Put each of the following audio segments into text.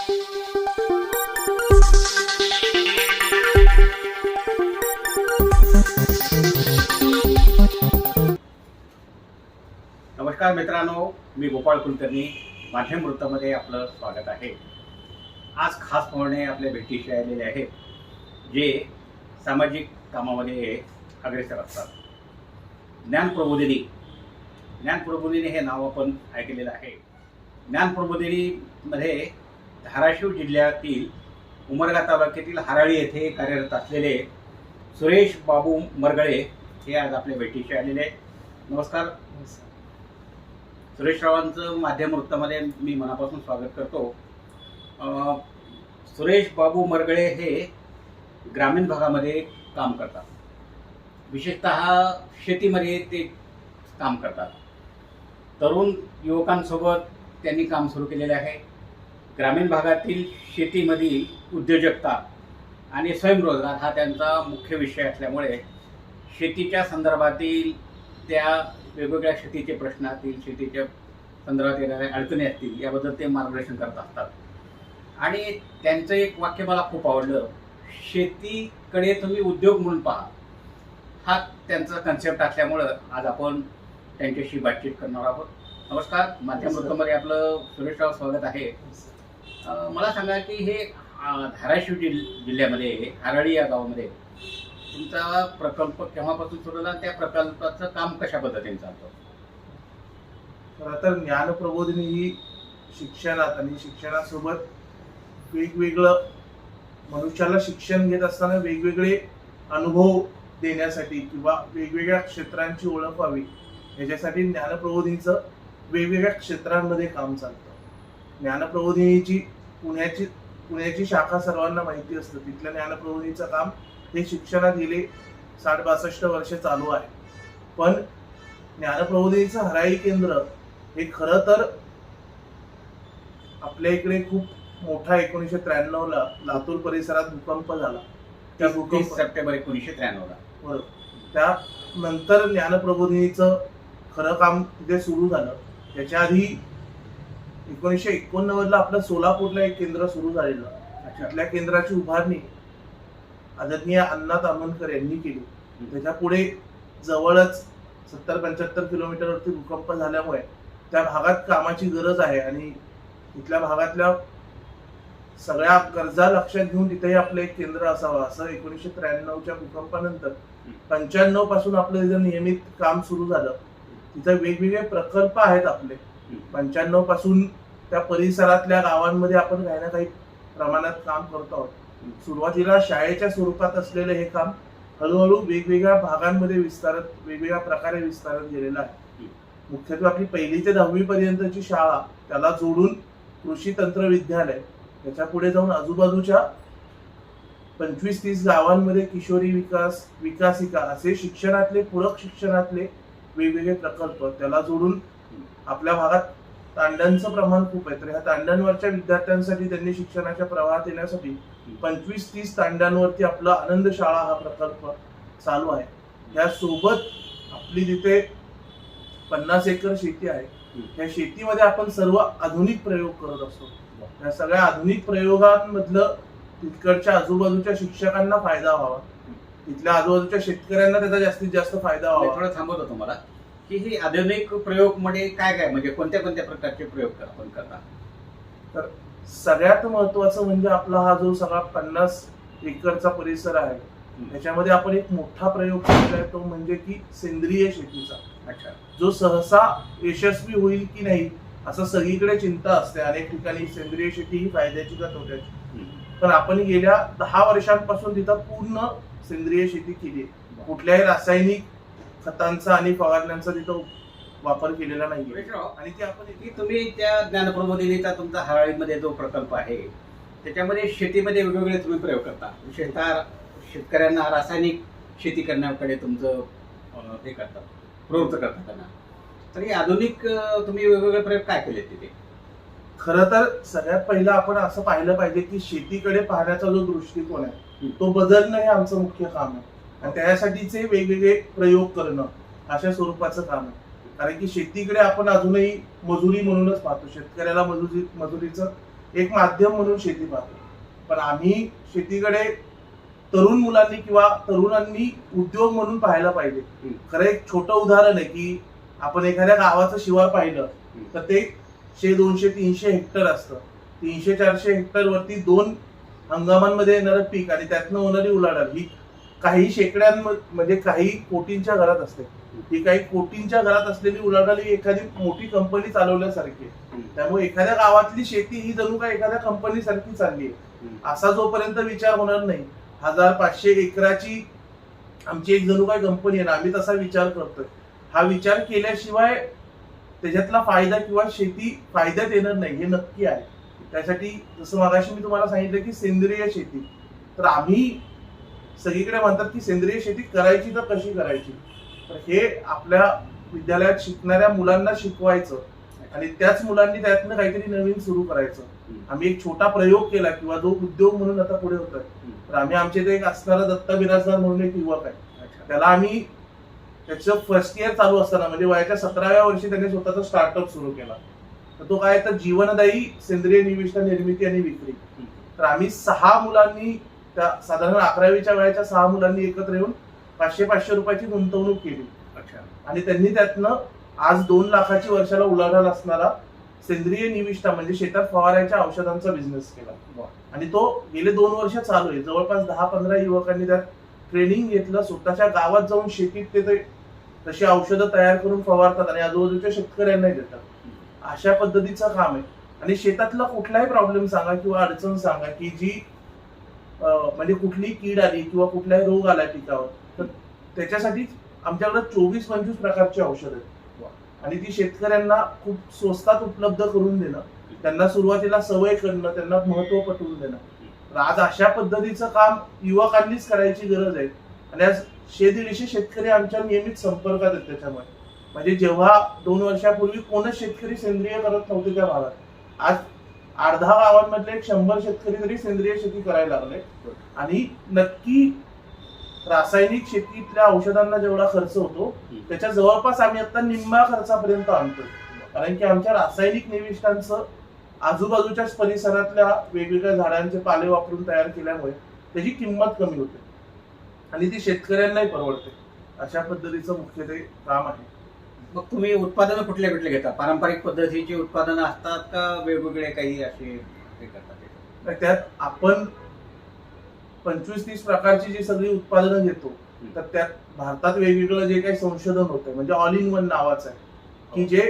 नमस्कार मित्रांनो मी गोपाळ कुलकर्णी माध्यम वृत्तामध्ये आपलं स्वागत आहे. आज खास पाहुणे आपल्या भेटीशी आलेले आहेत जे सामाजिक कामामध्ये अग्रेसर असतात. ज्ञान प्रबोधिनी. ज्ञान प्रबोधिनी हे नाव आपण ऐकलेलं आहे. ज्ञान प्रबोधिनीमध्ये धाराशिव जिल्ह्यातील उमरगा तालुक्यातील हराळी येथे कार्यरत असलेले सुरेश बाबू मरगळे हे आज आपल्या भेटीशी आलेले आहेत. नमस्कार. सुरेशरावांचं माध्यम वृत्तामध्ये मी मनापासून स्वागत करतो. सुरेश बाबू मरगळे हे ग्रामीण भागामध्ये काम करतात. विशेषतः शेतीमध्ये ते काम करतात. तरुण युवकांसोबत त्यांनी काम सुरू केलेले आहे. ग्रामीण भागातील शेतीमधील उद्योजकता आणि स्वयंरोजगार हा त्यांचा मुख्य विषय असल्यामुळे शेतीच्या संदर्भातील त्या वेगवेगळ्या शेतीचे प्रश्न असतील शेतीच्या संदर्भात येणाऱ्या अडचणी असतील याबद्दल ते मार्गदर्शन करत असतात. आणि त्यांचं एक वाक्य मला खूप आवडलं शेतीकडे तुम्ही उद्योग म्हणून पहा. हा त्यांचा कन्सेप्ट असल्यामुळं आज आपण त्यांच्याशी बातचीत करणार आहोत. नमस्कार माध्यम वृत्तामध्ये आपलं सुरेशराव स्वागत आहे. मला सांगा की हे धाराशिव जिल जिल्ह्यामध्ये हराळी या गावामध्ये तुमचा प्रकल्प केव्हापासून सुरू झाला? त्या प्रकल्पाचं काम कशा पद्धतीने चालतं? खरं तर ज्ञानप्रबोधिनी ही शिक्षणात आणि शिक्षणासोबत वेगवेगळं मनुष्याला शिक्षण घेत असताना वेगवेगळे अनुभव देण्यासाठी किंवा वेगवेगळ्या क्षेत्रांची ओळख व्हावी याच्यासाठी ज्ञानप्रबोधिनीचं वेगवेगळ्या क्षेत्रांमध्ये काम चालतं. ज्ञानप्रबोधिनीची पुण्याची पुण्याची शाखा सर्वांना माहिती असतं. तिथल्या ज्ञानप्रबोधिनीचं काम हे शिक्षणात गेले साठ बासष्ट वर्ष चालू आहे. पण ज्ञानप्रबोधिनीचं हराई केंद्र हे खरं तर आपल्या इकडे खूप मोठा एकोणीसशे त्र्याण्णव ला लातूर परिसरात भूकंप झाला. त्या भूकंप सप्टेंबर एकोणीसशे त्र्याण्णवला बरोबर. त्यानंतर ज्ञानप्रबोधिनीचं खरं काम तिथे सुरू झालं. त्याच्या आधी एकोणीसशे एकोणनव्वदला आपलं सोलापूरला एक केंद्र सुरू झालेलं. तिथल्या केंद्राची उभारणी आदरणीय अण्णा तामणकर यांनी केली. त्याच्या पुढे जवळच सत्तर पंच्याहत्तर किलोमीटरवरती भूकंप झाल्यामुळे त्या भागात कामाची गरज आहे आणि तिथल्या भागातल्या सगळ्या गरजा लक्षात घेऊन तिथेही आपलं एक केंद्र असावं असं एकोणीसशे त्र्याण्णवच्या भूकंपानंतर पंच्याण्णवपासून आपलं तिथं नियमित काम सुरू झालं. तिथं वेगवेगळे प्रकल्प आहेत आपले. पंच्याण्णवपासून त्या परिसरातल्या गावांमध्ये आपण काही ना काही प्रमाणात काम करतो आहोत. सुरुवातीला शाळेच्या स्वरूपात असलेलं हे काम हळूहळू वेगवेगळ्या भागांमध्ये विस्तारत वेगवेगळ्या प्रकारे विस्तारत गेलेलं आहे. मुख्यत्वे आपली पहिली ते दहावी पर्यंतची शाळा त्याला जोडून कृषी तंत्र विद्यालय त्याच्या पुढे जाऊन आजूबाजूच्या पंचवीस तीस गावांमध्ये किशोरी विकास विकासिका असे शिक्षणातले पूरक शिक्षणातले वेगवेगळे प्रकल्प त्याला जोडून आपल्या भागात तांड्यांचं प्रमाण खूप आहे. तर ह्या तांड्यांवरच्या विद्यार्थ्यांसाठी त्यांनी शिक्षणाच्या प्रवाहात येण्यासाठी पंचवीस तीस तांड्यांवरती आपला आनंद शाळा हा प्रकल्प चालू आहे. यासोबत आपली तिथे पन्नास एकर शेती आहे त्या शेतीमध्ये आपण सर्व आधुनिक प्रयोग करत असतो. या सगळ्या आधुनिक प्रयोगांमधलं तिकडच्या आजूबाजूच्या शिक्षकांना फायदा व्हावा. तिथल्या आजूबाजूच्या शेतकऱ्यांना त्याचा जास्तीत जास्त फायदा व्हावा. थोडं थांबवतो तुम्हाला. की ही आधुनिक प्रयोगमध्ये काय काय म्हणजे कोणत्या कोणत्या प्रकारचे प्रयोग आपण करता सगळ्यात महत्वाचं म्हणजे आपला हा जो सगळा पन्नास एकरचा परिसर आहे त्याच्यामध्ये आपण एक मोठा प्रयोग आहे तो म्हणजे की सेंद्रिय शेतीचा. अच्छा. जो सहसा यशस्वी होईल की नाही असं सगळीकडे चिंता असते. अनेक ठिकाणी सेंद्रिय शेती ही फायद्याची का तोट्याची? पण आपण गेल्या दहा वर्षांपासून तिथं पूर्ण सेंद्रिय शेती केली. कुठल्याही रासायनिक खतांचा आणि फवारण्यांचा तिथं वापर केलेला नाही आणि ते आपण की तुम्ही त्या ज्ञानप्रबोधिनीचा तुमचा हराळीमध्ये जो प्रकल्प आहे त्याच्यामध्ये शेतीमध्ये वेगवेगळे तुम्ही प्रयोग करता. विशेषतः शेतकऱ्यांना रासायनिक शेती करण्याकडे तुमचं हे करतात प्रवृत्त करतात त्यांना. तर हे आधुनिक तुम्ही वेगवेगळे प्रयोग काय केले तिथे? खरं तर सगळ्यात पहिलं आपण असं पाहिलं पाहिजे की शेतीकडे पाहण्याचा जो दृष्टिकोन आहे तो बदलणं हे आमचं मुख्य काम आहे. आणि त्यासाठीचे वेगवेगळे प्रयोग करणं अशा स्वरूपाचं काम आहे. कारण की शेतीकडे आपण अजूनही मजुरी म्हणूनच पाहतो. शेतकऱ्याला मजुरी मजुरीचं एक माध्यम म्हणून शेती पाहतो. पण आम्ही शेतीकडे तरुण मुलांनी किंवा तरुणांनी उद्योग म्हणून पाहायला पाहिजे. खरं एक छोटं उदाहरण आहे की आपण एखाद्या गावाचं शिवार पाहिलं तर ते शे दोनशे तीनशे हेक्टर असतं. तीनशे चारशे हेक्टर वरती दोन हंगामांमध्ये येणारं पीक आणि त्यातनं होणारी उलाढाल ही काही शेकड्यांमध्ये म्हणजे काही कोटींच्या घरात असते. ही काही कोटींच्या घरात असलेली उलाढाल ही एखादी मोठी कंपनी चालवल्यासारखी आहे. त्यामुळे एखाद्या गावातली शेती ही जणू काय एखाद्या कंपनी सारखी चालली आहे. असा जोपर्यंत विचार होणार नाही हजार पाचशे एकराची आमची एक जणू काय कंपनी आहे ना आम्ही तसा विचार करतोय. हा विचार केल्याशिवाय त्याच्यातला फायदा किंवा शेती फायद्यात येणार नाही हे नक्की आहे. त्यासाठी जसं मागाशी मी तुम्हाला सांगितलं की सेंद्रिय शेती. तर आम्ही सगळीकडे म्हणतात की सेंद्रिय शेती करायची तर कशी करायची? तर हे आपल्या विद्यालयात शिकणाऱ्या मुलांना शिकवायचं आणि त्याच मुलांनी त्यातनं काहीतरी नवीन सुरू करायचं. आम्ही एक छोटा प्रयोग केला किंवा जो उद्योग म्हणून आता पुढे होतोय. तर आम्ही आमच्या इथे एक असणारा दत्ता बिराजदार म्हणून एक युवक आहे. त्याला आम्ही त्याचं फर्स्ट इयर चालू असताना म्हणजे वयाच्या सतराव्या वर्षी त्याने स्वतःचा स्टार्टअप सुरू केला. तर तो काय तर जीवनदायी सेंद्रिय निविष्ठ निर्मिती आणि विक्री. तर आम्ही सहा मुलांनी त्या साधारण अकरावीच्या वयाच्या सहा मुलांनी एकत्र येऊन पाचशे पाचशे रुपयाची गुंतवणूक केली. अच्छा. आणि त्यांनी त्यातनं आज दोन लाखाची वर्षाला उलाढाल असणारा सेंद्रिय निविष्ठा म्हणजे शेतात फवारायच्या औषधांचा बिझनेस केला. आणि तो गेले दोन वर्ष चालू आहे. जवळपास दहा पंधरा युवकांनी त्यात ट्रेनिंग घेतलं स्वतःच्या गावात जाऊन शेतीत ते तशी औषधं तयार करून फवारतात आणि आजूबाजूच्या शेतकऱ्यांनाही देतात. अशा पद्धतीचं काम आहे. आणि शेतातला कुठलाही प्रॉब्लेम सांगा किंवा अडचण सांगा की जी म्हणजे कुठली कीड आली किंवा कुठलाही रोग आला पिकावर तर त्याच्यासाठी आमच्याकडे चोवीस पंचवीस प्रकारची औषध आहेत. आणि ती शेतकऱ्यांना खूप स्वस्तात उपलब्ध करून देणं त्यांना सुरुवातीला सवय करणं त्यांना महत्त्व पटवून देणं. तर आज अशा पद्धतीचं काम युवकांनीच करायची गरज आहे. आणि आज शे दीडशे शेतकरी आमच्या नियमित संपर्कात आहेत त्याच्यामुळे. म्हणजे जेव्हा दोन वर्षापूर्वी कोणच शेतकरी सेंद्रिय करत नव्हते त्या भागात. आज दहा गावांमधले एक शंभर शेतकरी तरी सेंद्रिय शेती करायला लागले आणि नक्की रासायनिक शेतीतल्या औषधांना जेवढा खर्च होतो त्याच्या जवळपास आम्ही आता निम्म्या खर्चापर्यंत आणतो कारण की आमच्या रासायनिक निविष्ठांचं आजूबाजूच्याच परिसरातल्या वेगवेगळ्या झाडांचे पाले वापरून तयार केल्यामुळे त्याची किंमत कमी होते. आणि ती शेतकऱ्यांनाही परवडते. अशा पद्धतीचं मुख्य ते काम आहे. मग तुम्ही उत्पादनं कुठले कुठले घेता? पारंपरिक पद्धतीची उत्पादनं असतात का वेगवेगळे काही असे हे करतात? त्यात आपण पंचवीस तीस प्रकारची जी सगळी उत्पादनं घेतो तर त्यात भारतात वेगवेगळं जे काही संशोधन होतं म्हणजे ऑल इन वन नावाचं आहे. की जे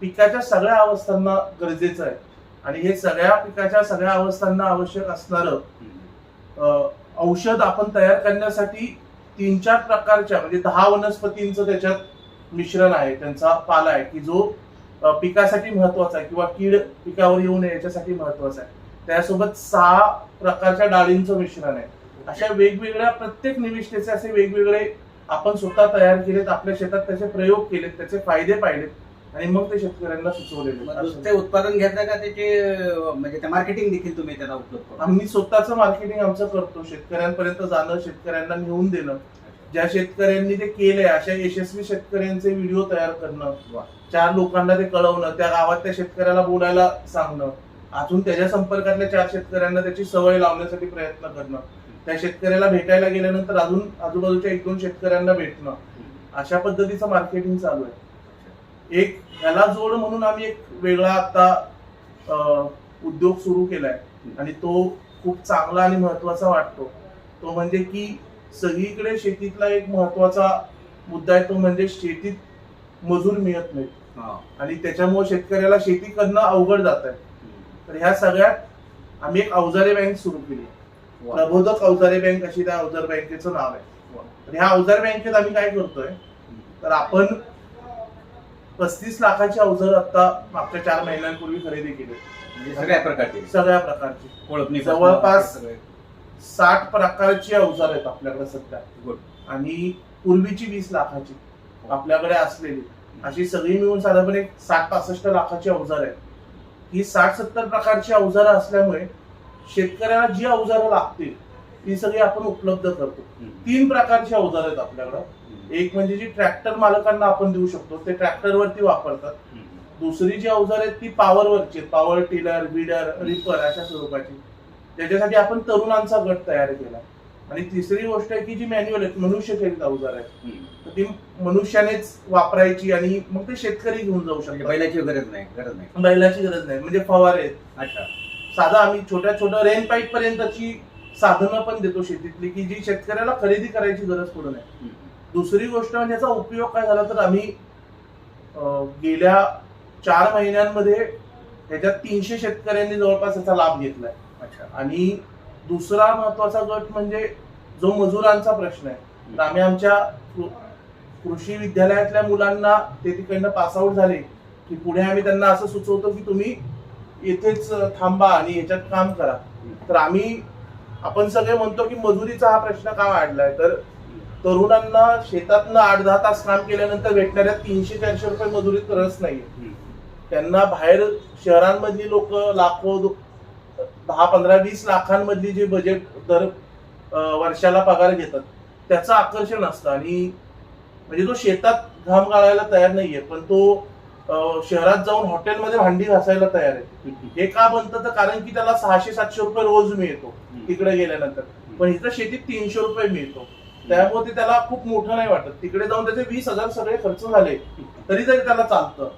पिकाच्या सगळ्या अवस्थांना गरजेचं आहे. आणि हे सगळ्या पिकाच्या सगळ्या अवस्थांना आवश्यक असणारं औषध आपण तयार करण्यासाठी तीन चार प्रकारच्या म्हणजे दहा वनस्पतींचं त्याच्यात मिश्रण आहे त्यांचा पाला आहे की जो पिकासाठी महत्त्वाचा आहे किंवा कीड पिकावर येऊ नये याच्यासाठी महत्त्वाचा आहे. त्यासोबत सहा प्रकारच्या डाळींचं मिश्रण आहे. अशा वेगवेगळ्या प्रत्येक निविष्ठेचे असे वेगवेगळे आपण स्वतः तयार केलेत आपल्या शेतात त्याचे प्रयोग केलेत त्याचे फायदे पाहिलेत आणि मग ते शेतकऱ्यांना सुचवलेले. नुसते उत्पादन घेता का त्याचे म्हणजे ते मार्केटिंग देखील तुम्ही त्याला उपलब्ध आम्ही स्वतःचं मार्केटिंग आमचं करतो. शेतकऱ्यांपर्यंत जाणं शेतकऱ्यांना नेऊन देणं. ज्या शेतकऱ्यांनी ते केलंय अशा यशस्वी शेतकऱ्यांचे व्हिडिओ तयार करणं किंवा चार लोकांना ते कळवणं त्या गावात त्या शेतकऱ्याला बोलायला सांगणं अजून त्याच्या संपर्कातल्या चार शेतकऱ्यांना त्याची सवय लावण्यासाठी प्रयत्न करणं त्या शेतकऱ्याला भेटायला गेल्यानंतर अजून आजूबाजूच्या एक दोन शेतकऱ्यांना भेटणं अशा पद्धतीचं मार्केटिंग चालू आहे. एक याला जोड म्हणून आम्ही एक वेगळा आता उद्योग सुरू केलाय. आणि तो खूप चांगला आणि महत्त्वाचा वाटतो. तो म्हणजे की सगळीकडे शेतीतला एक महत्त्वाचा मुद्दा आहे तो म्हणजे शेतीत मजूर मिळत नाही हा. आणि त्याच्यामुळे शेतकऱ्याला शेती करणं अवघड जात आहे तर ह्या सगळ्यात आम्ही एक अवजारे बँक सुरू केली. प्रबोधक अवजारे बँक अशी त्या अवजार बँकेचं नाव आहे. तर ह्या अवजार बँकेत आम्ही काय करतोय तर आपण पस्तीस लाखाची अवजार आता मागच्या चार महिन्यांपूर्वी खरेदी केली म्हणजे सगळ्या प्रकारचे सगळ्या प्रकारची जवळपास-. साठ प्रकारची अवजार आहेत आपल्याकडे सध्या. आणि पूर्वीची वीस लाखाची आपल्याकडे असलेली अशी सगळी मिळून साधारणपणे एक साठ पासष्ट लाखाची अवजार आहेत ही साठ सत्तर प्रकारची अवजारं असल्यामुळे शेतकऱ्याला जी अवजारं लागतील ती सगळी आपण उपलब्ध करतो. तीन प्रकारची अवजारं आहेत आपल्याकडं. एक म्हणजे जी ट्रॅक्टर मालकांना आपण देऊ शकतो ते ट्रॅक्टरवरती वापरतात. दुसरी जी अवजार आहेत ती पॉवरवरची पॉवर टिलर विडर रिपर अशा स्वरूपाची त्याच्यासाठी आपण तरुणांचा गट तयार केला. आणि तिसरी गोष्ट आहे की जी मॅन्युअल आहेत मनुष्यचलित अवजार आहेत. हम्म. तर ती मनुष्यानेच वापरायची आणि मग ते शेतकरी घेऊन जाऊ म्हणजे शकतात. बैलाची गरज नाही गरज नाही. बैलाची गरज नाही. म्हणजे फवारे आहेत. अच्छा. साधा आम्ही छोट्या छोट्या रेन पाईप पर्यंतची साधनं पण देतो शेतीतली की जी शेतकऱ्याला खरेदी करायची गरज पडू नये. दुसरी गोष्ट म्हणजे याचा उपयोग काय झाला तर आम्ही गेल्या चार महिन्यांमध्ये ह्याच्यात तीनशे शेतकऱ्यांनी जवळपास याचा लाभ घेतलाय. अच्छा. आणि दुसरा महत्त्वाचा गट म्हणजे जो मजुरांचा प्रश्न आहे. तर आम्ही आमच्या कृषी विद्यालयातल्या मुलांना ते तिकडनं पासआउट झाले की पुढे आम्ही त्यांना असं सुचवतो की तुम्ही येथेच थांबा आणि ह्याच्यात काम करा. तर आम्ही आपण सगळे म्हणतो की मजुरीचा हा प्रश्न का वाढलाय? तर तरुणांना शेतातनं आठ दहा तास काम केल्यानंतर भेटणाऱ्या तीनशे चारशे रुपये मजुरीत रस नाहीये. हम्म. त्यांना बाहेर शहरांमधली लोक लाखो दहा पंधरा वीस लाखांमधली जे बजेट दर वर्षाला पगार घेतात त्याचं आकर्षण असतं. आणि म्हणजे तो शेतात घाम गाळायला तयार नाहीये पण तो शहरात जाऊन हॉटेलमध्ये भांडी घासायला तयार आहे. हे का बनतं? तर कारण की त्याला सहाशे सातशे रुपये रोज मिळतो तिकडे गेल्यानंतर. पण इथं शेतीत तीनशे रुपये मिळतो. त्यामुळे ते त्याला खूप मोठं नाही वाटत. तिकडे जाऊन त्याचे वीस हजार सगळे खर्च झाले तरी तरी त्याला चालतं.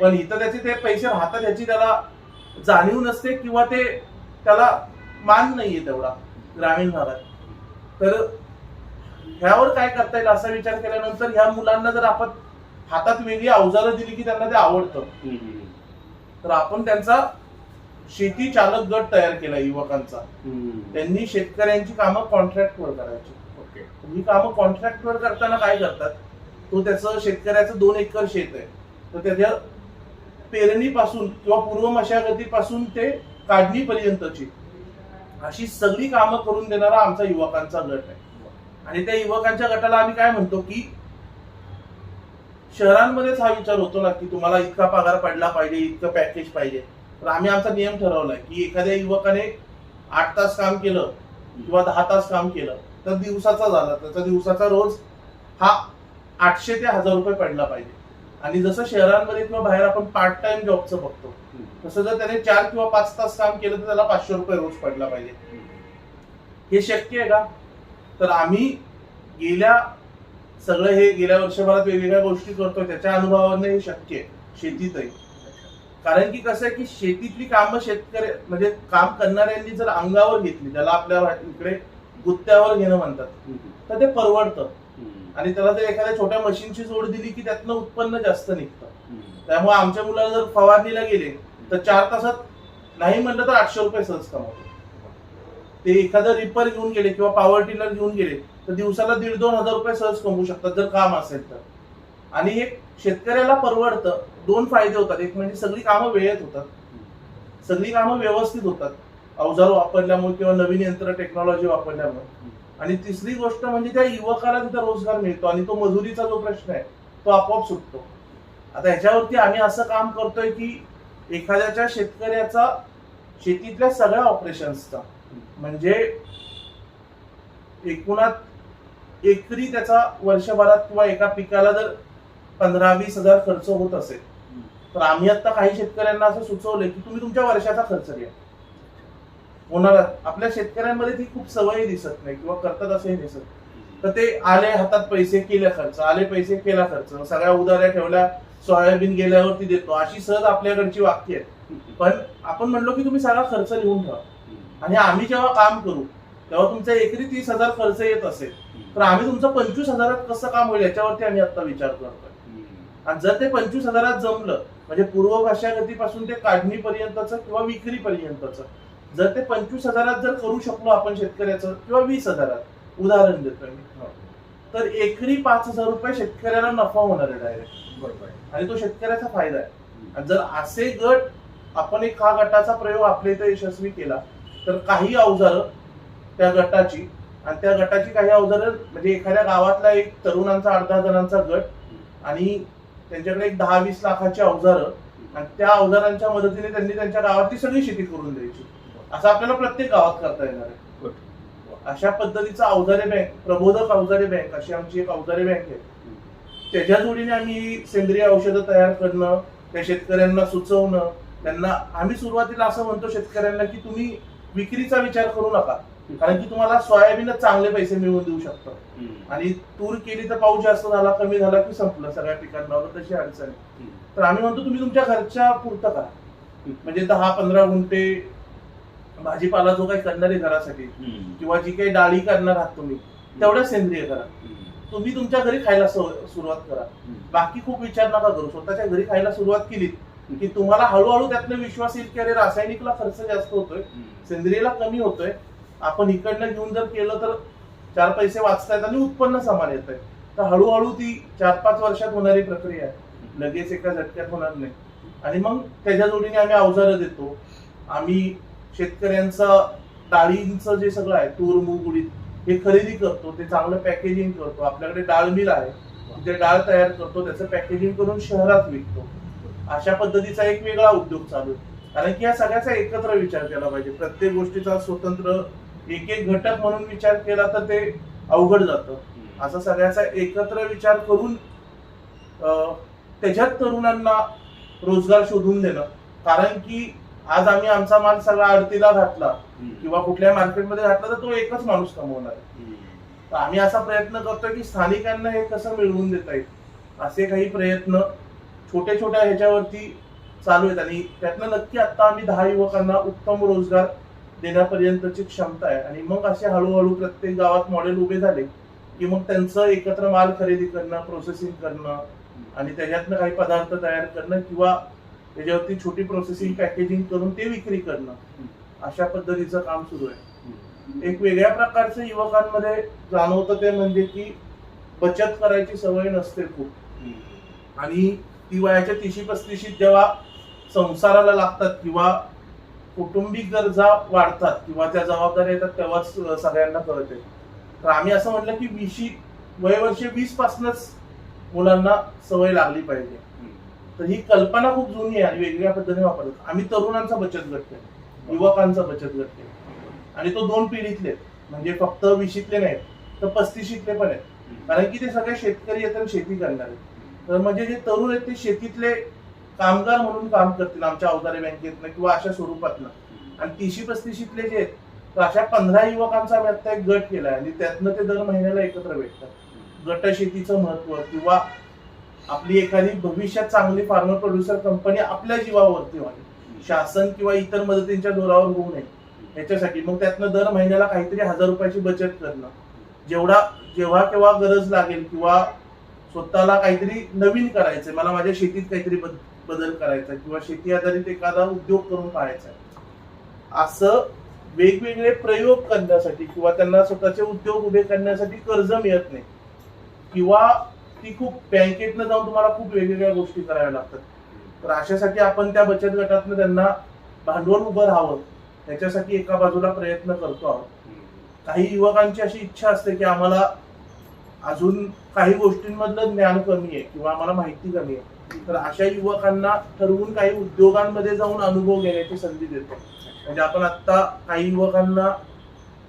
पण इथं त्याचे ते पैसे राहतात याची त्याला जाणीव नसते किंवा ते त्याला मान नाहीये तेवढा ग्रामीण भागात. तर ह्यावर काय करता येईल असा विचार केल्यानंतर ह्या मुलांना जर आपण हातात वेगळी अवजारं दिली की त्यांना ते आवडतं तर आपण त्यांचा शेती चालक गट तयार केला युवकांचा. त्यांनी शेतकऱ्यांची कामं कॉन्ट्रॅक्टवर करायची. ओके. ही कामं कॉन्ट्रॅक्टवर करताना काय करतात? तो त्याचं शेतकऱ्याचं दोन एकर शेत आहे. तर त्याच्या पेरणीपासून किंवा पूर्व मशागतीपासून ते काढणीपर्यंतची. अशी सगळी कामं करून देणारा आमचा युवकांचा गट आहे. आणि त्या युवकांच्या गटाला आम्ही काय म्हणतो की शहरांमध्येच हा विचार होतो ना की तुम्हाला इतका पगार पडला पाहिजे इतकं पॅकेज पाहिजे. तर आम्ही आमचा नियम ठरवलाय की एखाद्या युवकाने आठ तास काम केलं किंवा दहा तास काम केलं तर दिवसाचा झाला. त्याचा दिवसाचा रोज हा आठशे ते हजार रुपये पडला पाहिजे. आणि जसं शहरांमध्ये किंवा बाहेर आपण पार्ट टाइम जॉबचं बघतो तसं जर त्याने चार किंवा पाच तास काम केलं तर त्याला पाचशे रुपये रोज पडला पाहिजे. हे शक्य आहे का? तर आम्ही गेल्या सगळं हे गेल्या वर्षभरात वेगवेगळ्या गोष्टी करतोय त्याच्या अनुभवावरनं हे शक्य आहे. शेतीतही. कारण की कसं आहे की शेतीतली कामं शेतकरी म्हणजे काम करणाऱ्यांनी जर अंगावर घेतली त्याला आपल्या इकडे गुत्त्यावर घेणं म्हणतात तर ते परवडतं. आणि त्याला जर एखाद्या छोट्या मशीनची जोड दिली की त्यातनं उत्पन्न जास्त निघतं. त्यामुळे आमच्या मुलाला जर फवारणीला गेले तर चार तासात नाही म्हणलं तर आठशे रुपये सहज कमावतो ते एखादं रिपर घेऊन गेले किंवा पॉवर टिलर घेऊन गेले तर दिवसाला दीड दोन हजार रुपये सहज कमवू शकतात जर काम असेल तर. आणि हे शेतकऱ्याला परवडतं दोन फायदे होतात. एक म्हणजे सगळी कामं वेळेत होतात. सगळी कामं व्यवस्थित होतात. अवजार वापरल्यामुळे किंवा नवीन यंत्र टेक्नॉलॉजी वापरल्यामुळे. आणि तिसरी गोष्ट म्हणजे त्या युवकाला तिथं रोजगार मिळतो आणि तो मजुरीचा जो प्रश्न आहे तो आपोआप सुटतो. आता ह्याच्यावरती आम्ही असं काम करतोय की एखाद्याच्या शेतकऱ्याचा शेतीतल्या सगळ्या ऑपरेशन्सचा म्हणजे एकूणात एकरी त्याचा वर्षभरात किंवा एका पिकाला जर पंधरा वीस हजार खर्च होत असेल तर आम्ही आता काही शेतकऱ्यांना असं सुचवलंय की तुम्ही तुमच्या वर्षाचा खर्च घ्या. होणार आपल्या शेतकऱ्यांमध्ये ती खूप सवयी दिसत नाही किंवा करतात असंही दिसत तर ते आले हातात पैसे केले खर्च आले पैसे केला खर्च सगळ्या उदाऱ्या ठेवल्या सोयाबीन गेल्यावरती देतो. अशी सहज आपल्याकडची वाक्य आहेत. पण आपण म्हणलो की तुम्ही सगळा खर्च लिहून ठेवा. आणि आम्ही जेव्हा काम करू तेव्हा तुमचा एकरी तीस हजार खर्च येत असेल. तर आम्ही तुमचं पंचवीस हजारात कसं काम होईल याच्यावरती आम्ही आता विचार करतोय. आणि जर ते पंचवीस हजारात जमलं म्हणजे पूर्व भाषागतीपासून ते काढणीपर्यंतचं किंवा विक्रीपर्यंतचं जर ते पंचवीस हजारात जर करू शकलो आपण शेतकऱ्याचं किंवा वीस हजारात उदाहरण देतोय मी. तर एकरी पाच हजार रुपये शेतकऱ्याला नफा होणार आहे डायरेक्ट बरोबर आहे. आणि तो शेतकऱ्याचा फायदा आहे आणि जर असे गट आपण एक हा गटाचा प्रयोग आपल्या इथे यशस्वी केला तर काही अवजारं त्या गटाची आणि त्या गटाची काही अवजारं म्हणजे एखाद्या गावातला एक तरुणांचा आठ दहा जणांचा गट आणि त्यांच्याकडे एक दहा वीस लाखाची अवजारं आणि त्या अवजारांच्या मदतीने त्यांनी त्यांच्या गावातली सगळी शेती करून द्यायची असं आपल्याला प्रत्येक गावात करता येणार आहे. अशा पद्धतीचा अवजारे बँक प्रबोधक अवजारे बँक अशी आमची एक अवजारे बँक आहे त्याच्या जोडीने आम्ही सेंद्रिय औषधं तयार करणं त्या शेतकऱ्यांना सुचवणं त्यांना आम्ही सुरुवातीला असं म्हणतो शेतकऱ्यांना की तुम्ही विक्रीचा विचार करू नका कारण की तुम्हाला सोयाबीनच चांगले पैसे मिळवून देऊ शकतं हम्म. आणि तूर केली तर पाऊस जास्त झाला कमी झाला की संपलं सगळ्या पिकांवर तशी अडचण. तर आम्ही म्हणतो तुम्ही तुमच्या घरच्या पुरतं करा म्हणजे दहा पंधरा गुंठे भाजीपाला जो काही करणार आहे घरासाठी. किंवा जी काही डाळी करणार आहात तुम्ही तेवढं सेंद्रिय करा. तुम्ही तुमच्या घरी खायला सुरुवात करा. बाकी खूप विचार नका करू. स्वतःच्या घरी खायला सुरुवात केली की तुम्हाला हळूहळू त्यातनं विश्वास येईल की अरे रासायनिकला खर्च जास्त होतोय. सेंद्रियला कमी होतोय. आपण इकडनं घेऊन जर केलं तर चार पैसे वाचतायत आणि उत्पन्न समान येत आहे तर हळूहळू ती चार पाच वर्षात होणारी प्रक्रिया आहे. लगेच एका झटक्यात होणार नाही. आणि मग त्याच्या जोडीने आम्ही अवजारं देतो. आम्ही शेतकऱ्यांचा डाळींचं जे सगळं आहे तूर मूग उडीद हे खरेदी करतो ते चांगलं पॅकेजिंग करतो. आपल्याकडे डाळ मिल आहे जे डाळ तयार करतो त्याचं पॅकेजिंग करून शहरात विकतो. अशा पद्धतीचा एक वेगळा उद्योग चालू आहे. कारण की या सगळ्याचा एकत्र विचार केला पाहिजे. प्रत्येक गोष्टीचा स्वतंत्र एक एक घटक म्हणून विचार केला तर ते अवघड जातं. असा सगळ्याचा एकत्र विचार करून त्याच्यात तरुणांना रोजगार शोधून देणं. कारण की आज आम्ही आमचा माल सगळा आडतीला घातला. किंवा कुठल्या मार्केटमध्ये घातला तर तो एकच माणूस कमवणार. तर आम्ही असा प्रयत्न करतोय की स्थानिकांना हे कसं मिळवून देता येईल? असे काही प्रयत्न छोट्या छोट्या ह्याच्यावरती चालू आहेत. आणि त्यातनं नक्की आता आम्ही दहा युवकांना उत्तम रोजगार देण्यापर्यंतची क्षमता आहे. आणि मग असे हळूहळू प्रत्येक गावात मॉडेल उभे झाले की मग त्यांचं एकत्र माल खरेदी करणं प्रोसेसिंग करणं आणि त्याच्यातनं काही पदार्थ तयार करणं किंवा त्याच्यावरती छोटी प्रोसेसिंग पॅकेजिंग करून ते विक्री करणं. अशा पद्धतीचं काम सुरू आहे. एक वेगळ्या प्रकारचं युवकांमध्ये जाणवतं ते म्हणजे की बचत करायची सवय नसते खूप. आणि ती वयाच्या तिशी पस्तीशीत जेव्हा संसाराला लागतात किंवा कौटुंबिक गरजा वाढतात किंवा त्या जबाबदाऱ्या येतात तेव्हाच सगळ्यांना कळते. तर आम्ही असं म्हटलं की विशी वयवर्षे वीस पासूनच मुलांना सवय लागली पाहिजे. तर ही कल्पना खूप जुनी आहे आणि वेगवेगळ्या पद्धतीने वापरतात आम्ही तरुणांचा बचत गट केला. युवकांचा बचत गट केला. आणि तो दोन पिढीतले म्हणजे फक्त विशीतले नाहीत तर पस्तीशीतले पण आहेत. कारण की ते सगळे शेतकरी आहेत आणि शेती करणार आहेत. तर म्हणजे जे तरुण आहेत ते शेतीतले कामगार म्हणून काम करतील आमच्या अवधारे बँकेतनं किंवा अशा स्वरूपातनं. आणि तीशी पस्तीशीतले जे आहेत तर अशा पंधरा युवकांचा आम्ही आता एक गट केलाय. आणि त्यातनं ते दर महिन्याला एकत्र भेटतात. गट शेतीचं महत्त्व किंवा आपली एखादी भविष्यात चांगली फार्मर प्रोड्युसर कंपनी आपल्या जीवावरती व्हावी. शासन किंवा इतर मदतींच्या जोरावर होऊ नये. याच्यासाठी. मग त्यातनं दर महिन्याला काहीतरी हजार रुपयाची बचत करणं. जेवढा जेव्हा केव्हा गरज लागेल किंवा स्वतःला काहीतरी नवीन करायचंय. मला माझ्या शेतीत काहीतरी बद- बदल करायचा किंवा शेती आधारित एखादा उद्योग करून पाहायचा आहे. असं वेगवेगळे प्रयोग करण्यासाठी किंवा त्यांना स्वतःचे उद्योग उभे करण्यासाठी कर्ज मिळत नाही. किंवा ती खूप बँकेतनं जाऊन तुम्हाला खूप वेगवेगळ्या गोष्टी कराव्या लागतात. तर अशासाठी आपण त्या बचत गटातनं त्यांना भांडवल उभं राहावं. त्याच्यासाठी एका बाजूला प्रयत्न करतो आहोत. काही युवकांची अशी इच्छा असते की आम्हाला अजून काही गोष्टींमधलं ज्ञान कमी आहे किंवा आम्हाला माहिती कमी आहे. तर अशा युवकांना ठरवून काही उद्योगांमध्ये जाऊन अनुभव घेण्याची संधी देतो. म्हणजे आपण आता काही युवकांना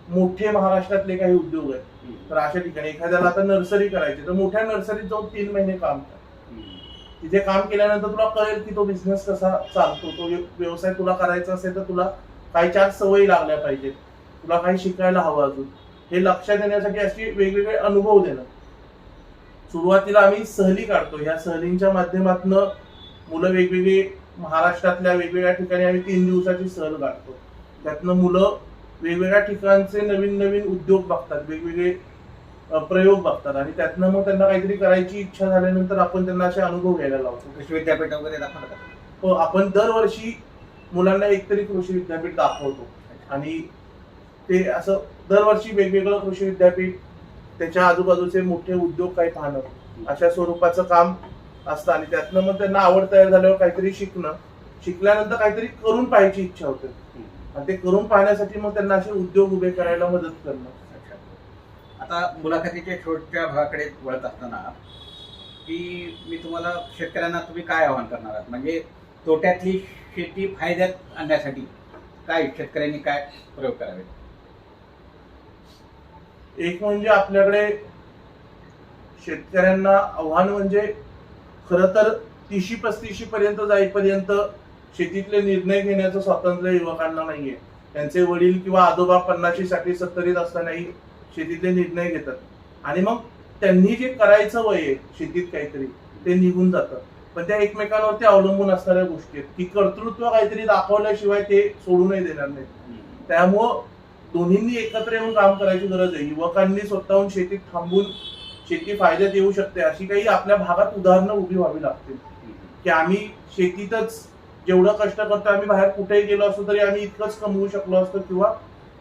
मोठे महाराष्ट्रातले काही उद्योग आहेत. तर अशा ठिकाणी एखाद्याला आता नर्सरी करायची तर मोठ्या नर्सरीत जाऊन तीन महिने काम कर. तिथे काम केल्यानंतर तुला कळेल की तो बिझनेस कसा चालतो तो व्यवसाय तुला करायचा असेल तर तुला काही चार सवयी लागल्या पाहिजेत. तुला काही शिकायला हवं अजून. हे लक्षात येण्यासाठी अशी वेगवेगळे अनुभव देणं. सुरुवातीला आम्ही सहली काढतो. ह्या सहलींच्या माध्यमातून मुलं वेगवेगळे महाराष्ट्रातल्या वेगवेगळ्या ठिकाणी आम्ही तीन दिवसाची सहल काढतो. त्यातनं मुलं वेगवेगळ्या ठिकाणचे नवीन नवीन उद्योग बघतात वेगवेगळे प्रयोग बघतात. आणि त्यातनं मग त्यांना काहीतरी करायची इच्छा झाल्यानंतर आपण त्यांना असे अनुभव घ्यायला लावतो. कृषी विद्यापीठ वगैरे दाखवलं का? हो आपण दरवर्षी मुलांना एकतरी कृषी विद्यापीठ दाखवतो. आणि ते असं दरवर्षी वेगवेगळं कृषी विद्यापीठ त्याच्या आजूबाजूचे मोठे उद्योग काही पाहणं अशा स्वरूपाचं काम असतं. आणि त्यातनं मग त्यांना आवड तयार झाल्यावर काहीतरी शिकणं. शिकल्यानंतर काहीतरी करून पाहायची इच्छा होते. आणि ते करून पाहण्यासाठी मग त्यांना असे उद्योग उभे करायला मदत करणं. आता मुलाखतीच्या शेवटच्या भागाकडे वळत असताना की मी तुम्हाला शेतकऱ्यांना तुम्ही काय आवाहन करणार आहात म्हणजे तोट्यातली शेती फायद्यात आणण्यासाठी काय शेतकऱ्यांनी काय प्रयोग करावे एक म्हणजे आपल्याकडे शेतकऱ्यांना आव्हान म्हणजे खर तर तिशी पस्तीशी पर्यंत जाईपर्यंत शेतीतले निर्णय घेण्याचं स्वातंत्र्य युवकांना नाहीये. त्यांचे वडील किंवा आजोबा पन्नाशी साठी सत्तरीत असतानाही शेतीतले निर्णय घेतात. आणि मग त्यांनी जे करायचं वय आहे शेतीत काहीतरी ते निघून जातं. पण त्या एकमेकांवरती अवलंबून असणाऱ्या गोष्टी आहेत. की कर्तृत्व काहीतरी दाखवल्याशिवाय ते सोडू नाही देणार नाही त्यामुळं दोन्हींनी एकत्र येऊन काम करायची गरज आहे. युवकांनी स्वतःहून शेतीत थांबून शेती फायद्यात येऊ शकते अशी काही आपल्या भागात उदाहरणं उभी व्हावी लागतील. की आम्ही शेतीतच जेवढं कष्ट करतो आम्ही बाहेर कुठेही गेलो असतो तरी आम्ही इतकंच कमवू शकलो असतो किंवा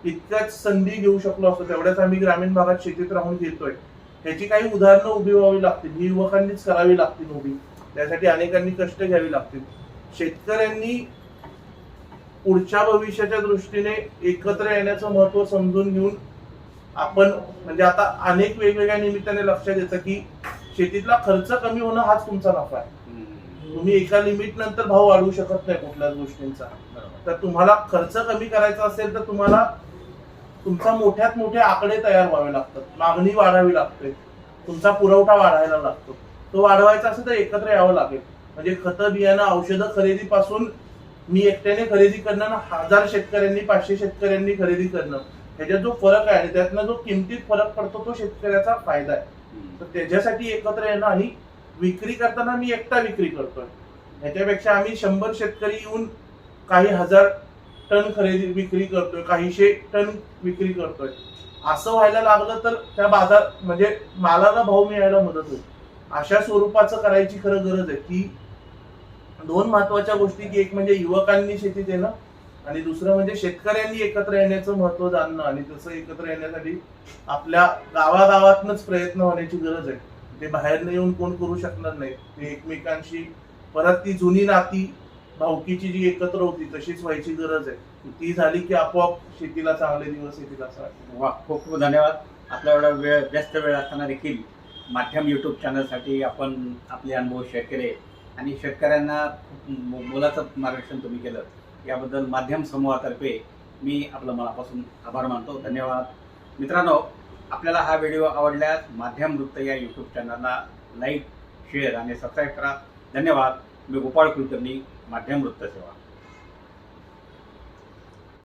इतक्याच संधी घेऊ शकलो असतो. तेवढ्याच आम्ही ग्रामीण भागात शेतीत राहून घेतोय ह्याची काही उदाहरणं उभी व्हावी लागतील ही युवकांनीच करावी लागतील उभी. त्यासाठी अनेकांनी कष्ट घ्यावी लागतील. शेतकऱ्यांनी पुढच्या भविष्याच्या दृष्टीने एकत्र येण्याचं महत्त्व समजून घेऊन आपण म्हणजे आता अनेक वेगवेगळ्या निमित्ताने लक्षात येतं की शेतीतला खर्च कमी होणं हाच तुमचा नफा आहे. तुम्ही एका लिमिट नंतर भाव वाढवू शकत नाही कुठल्याच गोष्टींचा. तर तुम्हाला खर्च कमी करायचा असेल तर तुम्हाला तुमचा मोठ्यात मोठे आकडे तयार व्हावे लागतात. मागणी वाढावी लागते. तुमचा पुरवठा वाढायला लागतो. तो वाढवायचा असेल तर एकत्र यावं लागेल. म्हणजे खतं बियाणं औषधं खरेदीपासून मी एकट्याने खरेदी करणं हजार शेतकऱ्यांनी पाचशे शेतकऱ्यांनी खरेदी करणं ह्याच्यात जो फरक आहे आणि त्यातनं जो किमतीत फरक पडतो तो शेतकऱ्याचा फायदा आहे. तर त्याच्यासाठी एकत्र येणं आणि विक्री करताना मी एकटा विक्री करतोय. याच्यापेक्षा आम्ही शंभर शेतकरी येऊन काही हजार टन खरेदी विक्री करतोय काहीशे टन विक्री करतोय. असं व्हायला लागलं तर त्या बाजार म्हणजे मालाला भाव मिळायला मदत होईल. अशा स्वरूपाचं करायची खरं गरज आहे की दोन महत्त्वाच्या गोष्टी की एक म्हणजे युवकांनी शेतीत येणं आणि दुसरं म्हणजे शेतकऱ्यांनी एकत्र येण्याचं महत्त्व जाणणं आणि तसं एकत्र येण्यासाठी आपल्या गावागावातनच प्रयत्न होण्याची गरज आहे. ते बाहेर येऊन कोण करू शकणार नाही ते एकमेकांशी परत ती जुनी नाती भावकीची जी एकत्र होती तशीच व्हायची गरज आहे. ती झाली की आपोआप शेतीला चांगले दिवस येतील असं वाटतं. वा खूप खूप धन्यवाद. आपला एवढा वेळ व्यस्त वेळ असताना देखील माध्यम यूट्यूब चॅनलसाठी आपण आपले अनुभव शेअर केले. आणि शेतकऱ्यांना खूप मोलाचं मार्गदर्शन तुम्ही केलं. याबद्दल माध्यम समूहातर्फे मी आपलं मनापासून आभार मानतो. धन्यवाद. मित्रांनो आपल्याला हा व्हिडिओ आवडल्यास माध्यम वृत्त या यूट्यूब चॅनलला लाईक शेअर आणि सबस्क्राईब करा. धन्यवाद. मी गोपाळ कुलकर्णी माध्यम वृत्त सेवा.